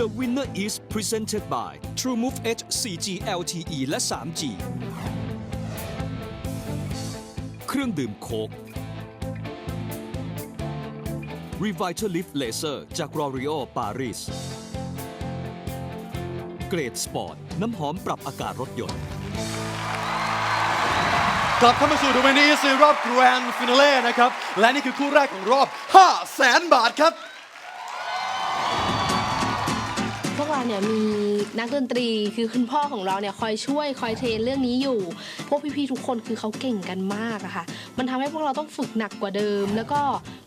The winner is presented by TrueMove H 4G LTE และ 3G เครื่องดื่มโคก Revitalift Laser จาก L'Oreal Paris เกรดสปอร์ต น้ำหอมปรับอากาศรถยนต์ กลับเข้ามาสู่ The Winner is ในรอบ Grand Finale นะครับ และนี่คือคู่แรกของรอบ5แสนบาทครับ วกเราเนี่ยมีนักดนตรีคือคุณพ่อของเราเนี่ยคอยช่วยคอยเทรนเรื่องนี้อยู่ พวกพี่ๆทุกคนคือเขาเก่งกันมากอะค่ะ มันทำให้พวกเราต้องฝึกหนักกว่าเดิม แล้วก็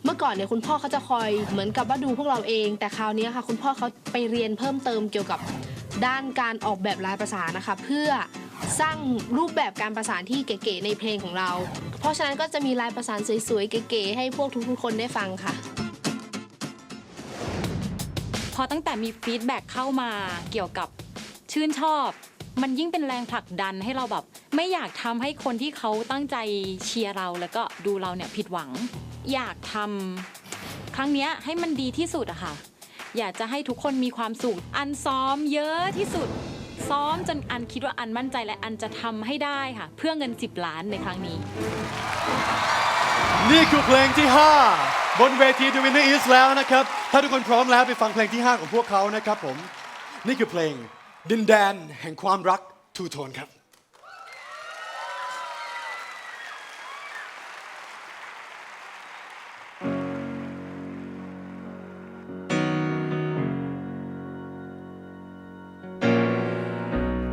เมื่อก่อนเนี่ยคุณพ่อเขาจะคอยเหมือนกับว่าดูพวกเราเอง แต่คราวนี้ค่ะคุณพ่อเขาไปเรียนเพิ่มเติมเกี่ยวกับด้านการออกแบบลายประสานนะคะ เพื่อสร้างรูปแบบการประสานที่เก๋ๆในเพลงของเรา เพราะฉะนั้นก็จะมีลายประสานสวยๆเก๋ๆให้พวกทุกๆคนได้ฟังค่ะ พอตั้งแต่มีฟีดแบ็กเข้ามาเกี่ยวกับชื่นชอบ มันยิ่งเป็นแรงผลักดันให้เราแบบ ไม่อยากทำให้คนที่เขาตั้งใจเชียร์เราแล้วก็ดูเราเนี่ยผิดหวัง อยากทำครั้งเนี้ยให้มันดีที่สุดอะค่ะ อยากจะให้ทุกคนมีความสุข อันซ้อมเยอะที่สุด ซ้อมจนอันคิดว่าอันมั่นใจและอันจะทำให้ได้ค่ะ เพื่อเงิน 10 ล้านในครั้งนี้ นี่คือเพลงที่ 5 บนเวที The Winner is แล้วนะครับ ถ้าทุกคนพร้อมแล้วไปฟังเพลงที่ 5 ของพวกเขานะครับผม นี่คือเพลงดินแดนแห่งความรักทูโทนครับ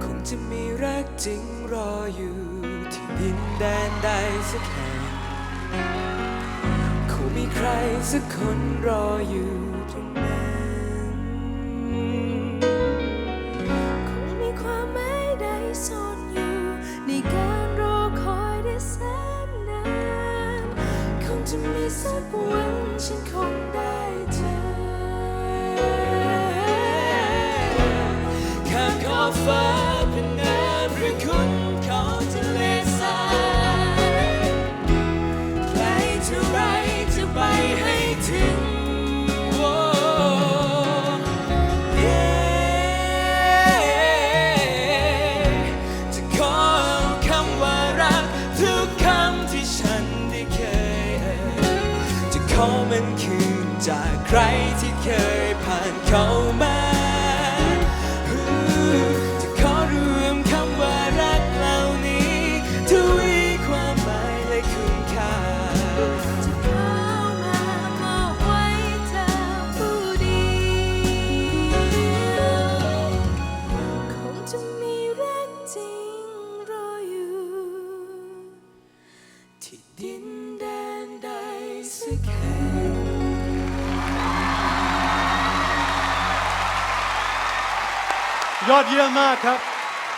คงจะมีรักจริงรออยู่ที่ดินแดนใดสักแห่ง คงมีใครสักคนรออยู่ตรงนั้นคงมีความหมายใดซ่อนอยู่ในการรอคอยได้แสนนาน คงจะมีสักวันฉันคง ใครที่เคย อดเยี่ยมมากครับ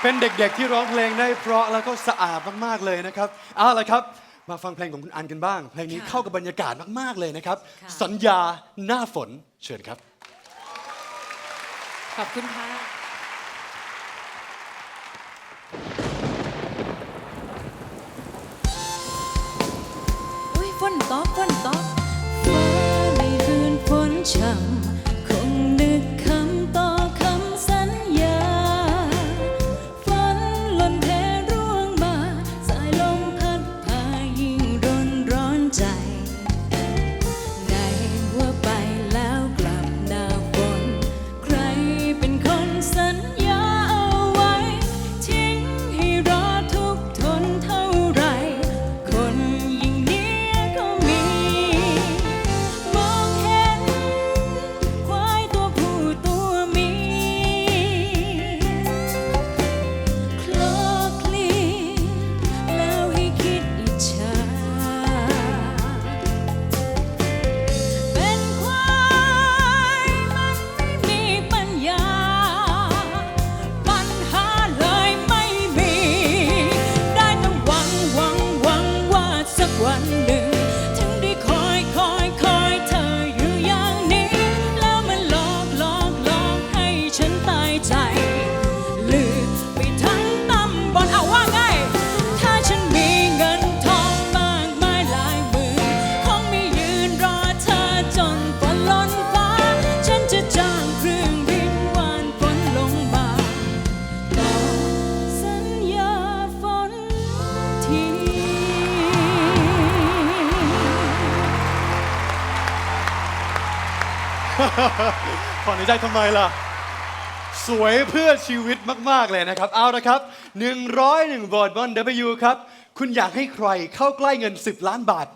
เป็นเด็กๆที่ร้องเพลงได้เพราะแล้วก็สะอาดมากๆเลยนะครับ เอาละครับ มาฟังเพลงของคุณอันกันบ้าง เพลงนี้ค่ะเข้ากับบรรยากาศมากๆเลยนะครับค่ะสัญญาหน้าฝนเชิญครับ ขอบคุณค่ะอุ้ยฝนตกฝนตก ร้ ถอนในใจทำไมล่ะ สวยเพื่อชีวิตมากๆเลยนะครับ เอาละครับ 101โหวตบน W ครับ คุณอยากให้ใครเข้าใกล้เงิน 10 ล้านบาท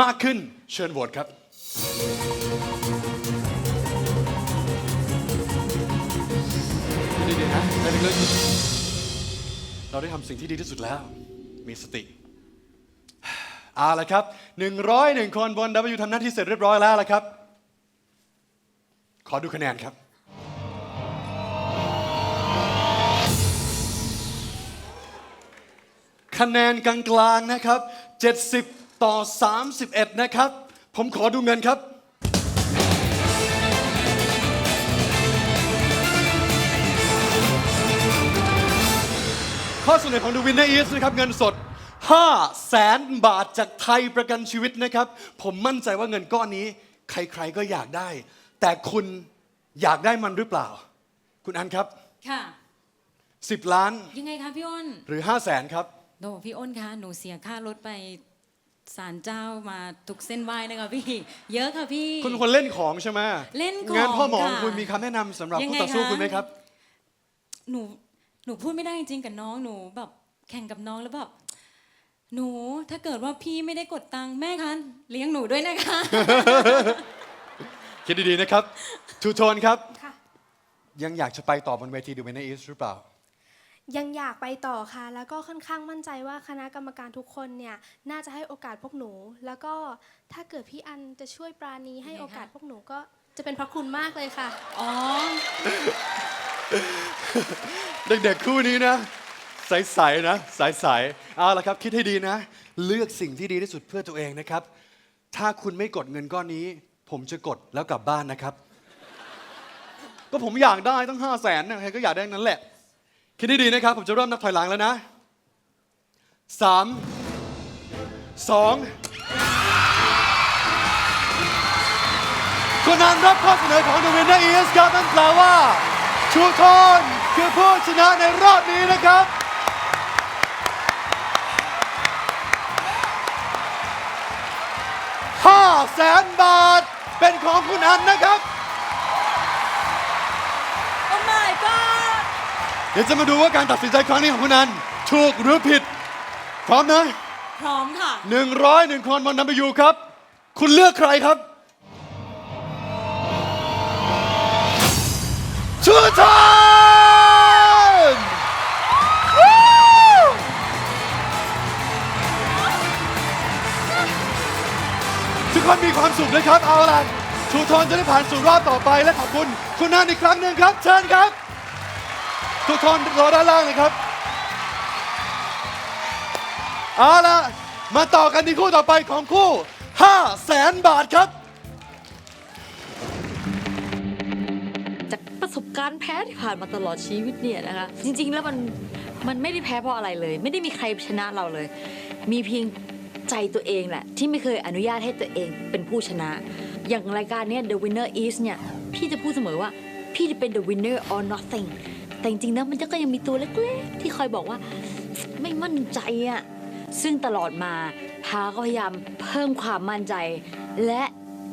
มากขึ้น เชิญโหวตครับดีๆนะไปลึกๆเราได้ทำสิ่งที่ดีที่สุดแล้ว มีสติ เอาละครับ 101 คนบน W ทำหน้าที่เสร็จเรียบร้อยแล้วละครับ ขอดูคะแนนครับ คะแนนกลางๆนะครับ 70 ต่อ 31 นะครับ ผมขอดูเงินครับ ข้อเสนอของ The Winner is นะครับ เงินสด5แสนบาทจากไทยประกันชีวิตนะครับ ผมมั่นใจว่าเงินก้อนนี้ ใครๆก็อยากได้ แต่คุณอยากได้มันหรือเปล่า คุณอันครับ ค่ะ 10 ล้านยังไงคะพี่อ้นหรือ 5 0 0แสนครับ โดพี่อ้นคะหนูเสียค่ารถไปศาลเจ้ามาทุกเส้นไหว้นะคะพี่ เยอะค่ะพี่ คุณเป็นคนเล่นของใช่ไหมเล่นของงานพ่อหมอค่ะคุณมีคำแนะนำสำหรับยังผู้ไงต่อสู้คะ คุณไหมครับ หนูหนูพูดไม่ได้จริงๆกับน้องหนูแบบแข่งกับน้องแล้วแบบหนูถ้าเกิดว่าพี่ไม่ได้กดตังค์แม่คะเลี้ยงหนูด้วยนะคะ คิดดีๆนะครับทูโทนครับ ค่ะ ยังอยากจะไปต่อบนเวทีดูเมน e อีสหรือเปล่า ยังอยากไปต่อค่ะ แล้วก็ค่อนข้างมั่นใจว่าคณะกรรมการทุกคนเนี่ย น่าจะให้โอกาสพวกหนู แล้วก็ถ้าเกิดพี่อันจะช่วยปราณีให้ยังไงคะโอกาสพวกหนูก็จะเป็นพระคุณมากเลยค่ะ อ๋อ เด็กๆคู่นี้นะ ใสๆนะใสๆเอาละครับ คิดให้ดีนะ เลือกสิ่งที่ดีที่สุดเพื่อตัวเองนะครับ ถ้าคุณไม่กดเงินก้อนนี้ ผมจะกดแล้วกลับบ้านนะครับ ก็ผมอยากได้ตั้งห้าแสนนะใครก็อยากได้นั้นแหละ คิดดีๆนะครับ ผมจะเริ่มนับถอยหลังแล้วนะสามสองคุณนันรับข้อเสนอของ The Winner is ครับนั่นแปลว่า ชูทอนคือผู้ชนะในรอบนี้นะครับห้าแสนบาท เป็นของคุณอันนะครับ โอ้ my god เดี๋ยวจะมาดูว่าการตัดสินใจครั้งนี้ของคุณอัน ถูกหรือผิด พร้อมนะพร้อมค่ะ หนึ่งร้อยหนึ่งคนบนนัมเบอร์ยูครับ คุณเลือกใครครับชูทอนทุกคนมีความสุขนะครับ เอาล่ะ ชูทนจะได้ผ่านสู่รอบต่อไปและขอบคุณคุณนันอีกครั้งหนึ่งครับ เชิญครับทุกคนรอด้านล่างเลยครับเอาละมาต่อกันที่คู่ต่อไปของคู่5แสนบาทครับ จากประสบการณ์แพ้ที่ผ่านมาตลอดชีวิตเนี่ยนะคะ จริง ๆ แล้วมันมันไม่ได้แพ้เพราะอะไรเลย ไม่ได้มีใครชนะเราเลย มีเพียงใจตัวเองแหละที่ไม่เคยอนุญาตให้ตัวเองเป็นผู้ชนะ อย่างรายการเนี้ย The Winner is เนี่ย พี่จะพูดเสมอว่า พี่จะเป็น the winner or nothing แต่จริงๆแล้วมันก็ยังมีตัวเล็กๆ ที่คอยบอกว่าไม่มั่นใจอะซึ่งตลอดมาพาก็พยายามเพิ่มความมั่นใจ และ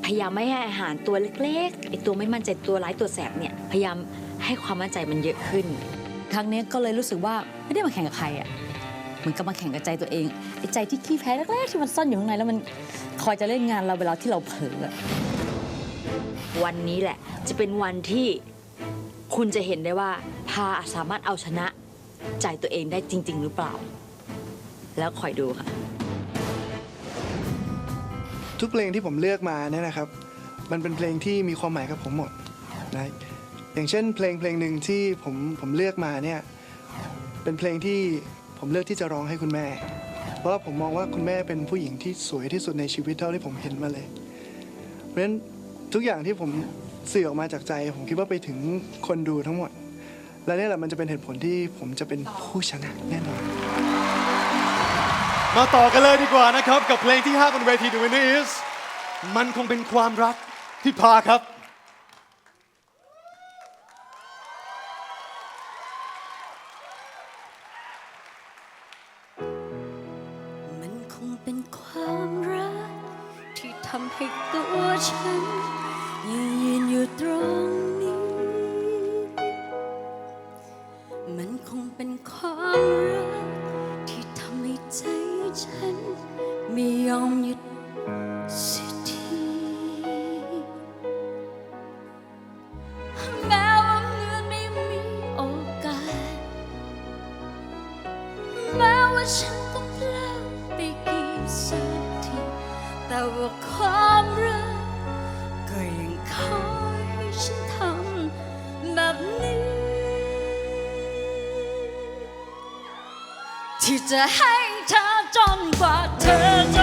พยายามไม่ให้อาหารตัวเล็กๆไอตัวไม่มั่นใจตัวร้ายตัวแสบเนี่ยพยายามให้ความมั่นใจมันเยอะขึ้น ครั้งนี้ก็เลยรู้สึกว่าไม่ได้มาแข่งกับใครอะเหมือนกับมาแข่งกับใจตัวเองไอใจที่ขี้แพ้แรกๆที่มันซ่อนอยู่ข้างในแล้วมันคอยจะเล่นงานเราเวลาที่เราเผลออะ วันนี้แหละ จะเป็นวันที่คุณจะเห็นได้ว่า พาสามารถเอาชนะใจตัวเองได้จริง ๆ หรือเปล่า แล้วคอยดูค่ะ ทุกเพลงที่ผมเลือกมาเนี่ยนะครับ มันเป็นเพลงที่มีความหมายกับผมหมดนะอย่างเช่น เพลงเพลงหนึ่งที่ผมผมเลือกมาเนี่ยเป็นเพลงที่ผมเลือกที่จะร้องให้คุณแม่ เพราะว่าผมมองว่าคุณแม่เป็นผู้หญิงที่สวยที่สุดในชีวิตเท่าที่ผมเห็นมาเลย เพราะฉะนั้น ทุกอย่างที่ผมสื่อออกมาจากใจ ผมคิดว่าไปถึงคนดูทั้งหมด และนี่แหละมันจะเป็นเหตุผลที่ผมจะเป็นผู้ชนะแน่นอน มาต่อกันเลยดีกว่านะครับ กับเพลงที่ 5 บนเวที The Winner is มันคงเป็นความรักที่พาครับมันคงเป็นความรักที่ทำให้ตัวฉันยังยืน อยู่ตรงนี้ มันคงเป็นความรัก ที่ทำให้ใจฉัน ไม่ยอมหยุดสียทีแม้ว่าเมื่อไม่มีโอกาส แม้ว่าฉันต้องพลาดไปกี่สักทีแต่ว่าความรัก ที่จะให้เธอจนกว่าเธอจะ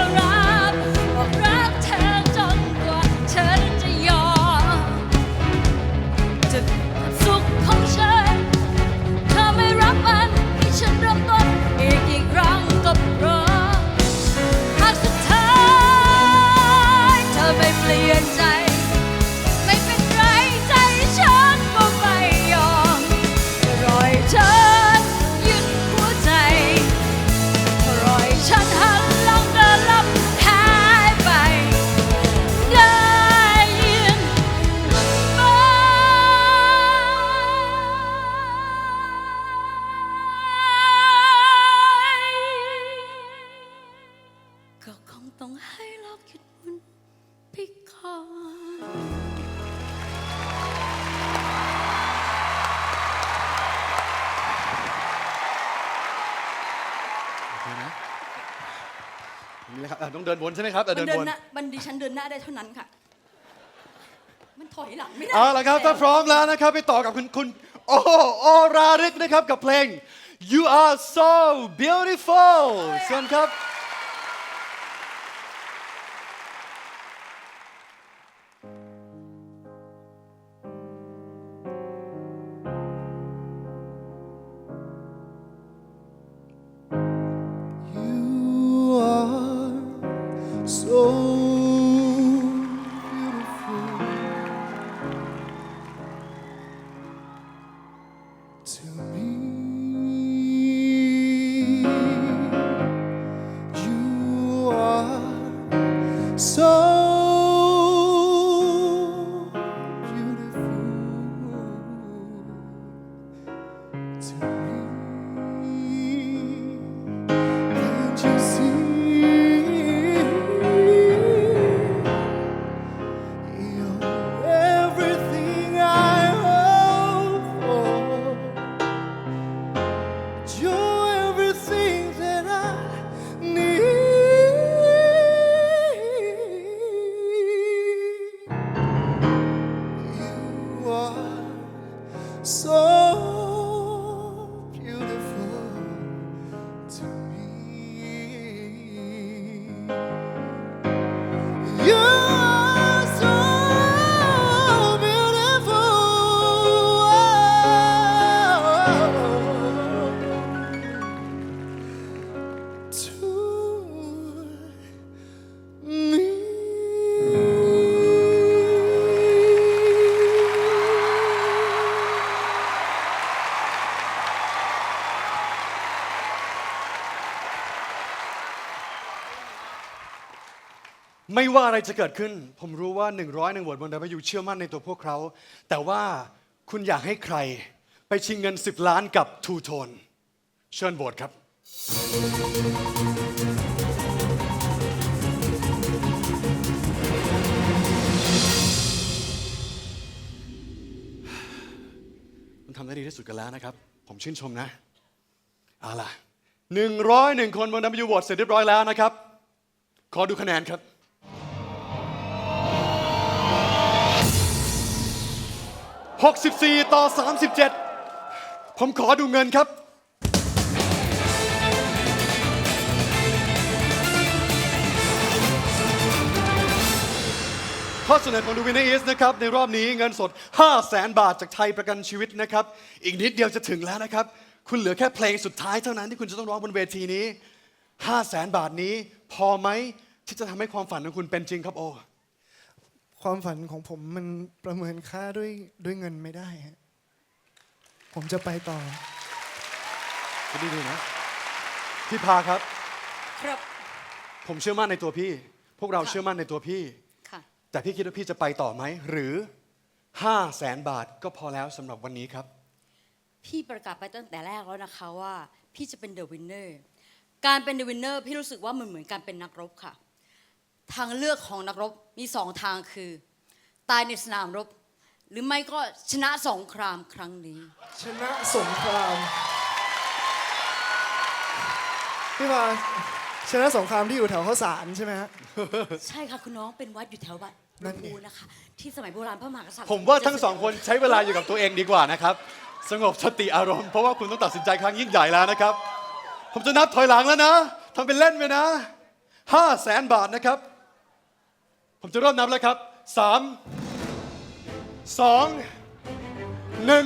โอเคนะนี่เลยครับเอ่อต้องเดินวนใช่ไหมครับเอ่อมันเดินเดิวนนหน้ามันดิฉันเดินหน้าได้เท่านั้นค่ะ มันถอยหลังไม่ได้เอาละครับ ถ้าพร้อมแล้วนะครับไปต่อกับคุณคุณโอโอราริกนะครับกับเพลง You Are So Beautiful เชิญครับ ว่าอะไรจะเกิดขึ้น ผมรู้ว่า 100หนึ่งโหวตบน W เชื่อมั่นในตัวพวกเขา แต่ว่าคุณอยากให้ใคร ไปชิงเงิน 10 ล้านกับทูโทนเชิญโหวตครับมันทำได้ดีที่สุดกันแล้วนะครับ ผมชื่นชมนะ เอาล่ะ 101 คนบน W โหวตเสร็จเรียบร้อยแล้วนะครับ ขอดูคะแนนครับ 64 ต่อ 37 ผมขอดูเงินครับ ข้อเสนอของดูวินเนอร์นะครับ ในรอบนี้เงินสด 5 0 0แสนบาทจากไทยประกันชีวิตนะครับ อีกนิดเดียวจะถึงแล้วนะครับ คุณเหลือแค่เพลงสุดท้ายเท่านั้นที่คุณจะต้องร้องบนเวทีนี้ 5 0 0แสนบาทนี้ พอไหมที่จะทำให้ความฝันของคุณเป็นจริงครับโอ ความฝันของผมมันประเมินค่าด้วยด้วยเงินไม่ได้ฮะผมจะไปต่อคิดดีๆนะ พี่พาครับ ครับ ผมเชื่อมั่นในตัวพี่ พวกเราค่ะเชื่อมั่นในตัวพี่ ค่ะ แต่พี่คิดว่าพี่จะไปต่อไหม หรือ5แสนบาทก็พอแล้วสำหรับวันนี้ครับ พี่ประกาศไปตั้งแต่แรกแล้วนะคะว่า พี่จะเป็นเดอะวินเนอร์ การเป็นเดอะวินเนอร์พี่รู้สึกว่ามันเหมือนการเป็นนักรบค่ะ ทางเลือกของนักรบมีสองทางคือ ตายในสนามรบ หรือไม่ก็ชนะสงครามครั้งนี้ ชนะสงคราม พี่มาชนะสงครามที่อยู่แถวข้าวสารใช่ไหมฮะ ใช่ค่ะคุณน้องเป็นวัดอยู่แถวบ้านนั่นไง บูนะคะ ที่สมัยโบราณพระมหากษัตริย์ผมว่าทั้งสองคนใช้เวลาอยู่กับตัวเองดีกว่านะครับ สงบสติอารมณ์เพราะว่าคุณต้องตัดสินใจครั้งยิ่งใหญ่แล้วนะครับ ผมจะนับถอยหลังแล้วนะทำเป็นเล่นไปนะห้าแสนบาทนะครับ ผมจะเริ่มนับแล้วครับสามสองหนึ่ง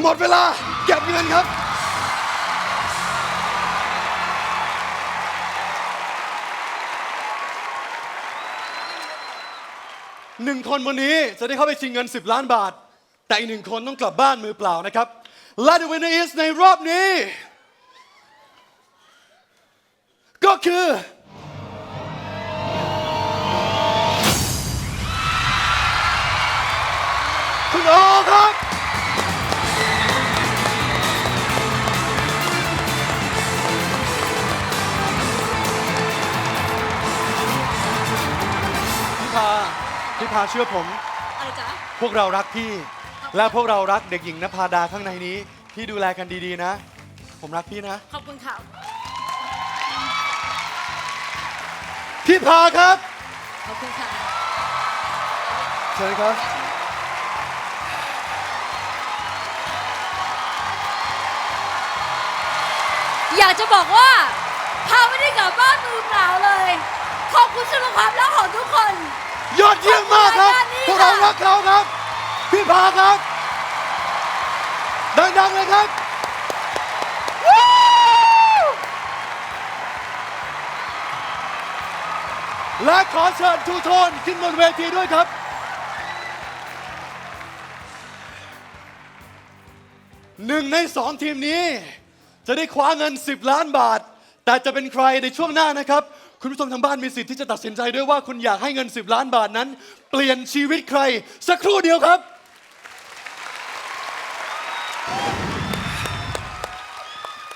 หมดเวลา เก็บเงินครับ หนึ่งคนวันนี้จะได้เข้าไปชิงเงิน 10 ล้านบาท แต่อีกหนึ่งคนต้องกลับบ้านมือเปล่านะครับ และ the winner is ในรอบนี้ ก็คือ โอครับพี่พาพี่พาเชื่อผม อะไรจ๊ะพวกเรารักพี่ และพวกเรารักเด็กหญิงนภาดาข้างในนี้ พี่ดูแลกันดีๆนะ ผมรักพี่นะ ขอบคุณค่ะพี่พาครับ ขอบคุณค่ะ เชิญครับ อยากจะบอกว่าพาไม่ได้กลับบ้านมือเปล่าเลย ขอบคุณสำหรับความรักของทุกคน ยอดเยี่ยมมากครับขอบคุณรายการนี้พวกเราค่ะรักเขาครับ พี่พาครับดังๆเลยครับ และขอเชิญทูโทนขึ้นบนเวทีด้วยครับ หนึ่งในสองทีมนี้ จะได้คว้าเงิน 10 ล้านบาท แต่จะเป็นใครในช่วงหน้านะครับ คุณผู้ชมทางบ้านมีสิทธิ์ที่จะตัดสินใจด้วยว่าคุณอยากให้เงิน 10 ล้านบาทนั้น เปลี่ยนชีวิตใครสักครู่เดียวครับ